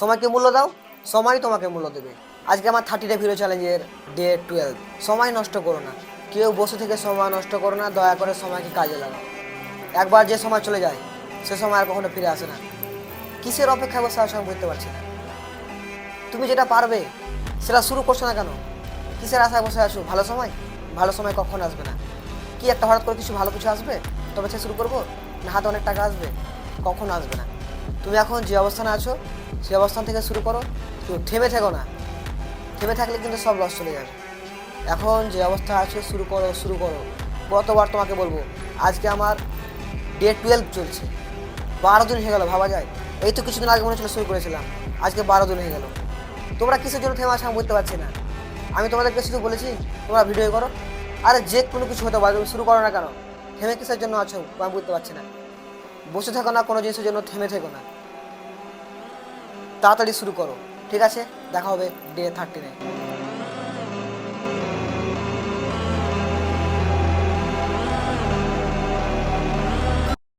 সময়কে মূল্য দাও সময় তোমাকে মূল্য দেবে। আজকে আমার থার্টি ডে ভিডিও চ্যালেঞ্জের ডে টুয়েলভ সময় নষ্ট করো না। কেউ বসে থেকে সময় নষ্ট করো না, দয়া করে সময়কে কাজে লাগাও। একবার যে সময় চলে যায়, সে সময় আর কখনো ফিরে আসে না। কিসের অপেক্ষায় বসে আছো আমি বুঝতে পারছি না। তুমি যেটা পারবে, সেটা শুরু করছ না কেন? কিসের আশায় বসে আসো ভালো সময়? ভালো সময় কখন আসবে না? কি একটা হঠাৎ করে কিছু ভালো কিছু আসবে? তবে সে শুরু করব? না হাতে অনেক টাকা আসবে, কখন আসবে না? তুমি এখন যে অবস্থানে আছো সেই অবস্থান থেকে শুরু করো তো থেমে থেকো না। থেমে থাকলে কিন্তু সব লস চলে যাবে। এখন যে অবস্থা আছে, শুরু করো শুরু করো। কতবার তোমাকে বলব, আজকে আমার ডে টুয়েলভ চলছে। বারো দিন হয়ে গেল, ভাবা যায়? এই তো কিছুদিন আগে মনে হচ্ছিল শুরু করেছিলাম। আজকে বারো দিন হয়ে গেল। তোমরা কিসের জন্য থেমে আছো আমি বুঝতে পারছি না। আমি তোমাদেরকে শুধু বলেছি, তোমরা ভিডিও করো। আরে যে কোনো কিছু হতে পারে, তুমি শুরু করো না কেন? থেমে কিসের জন্য আছো আমি বুঝতে পারছি না। বসে থাকো না, কোনো জিনিসের জন্য থেমে থেকো না। তাড়াতাড়ি শুরু করো। ঠিক আছে? দেখা হবে ডে থার্টিনে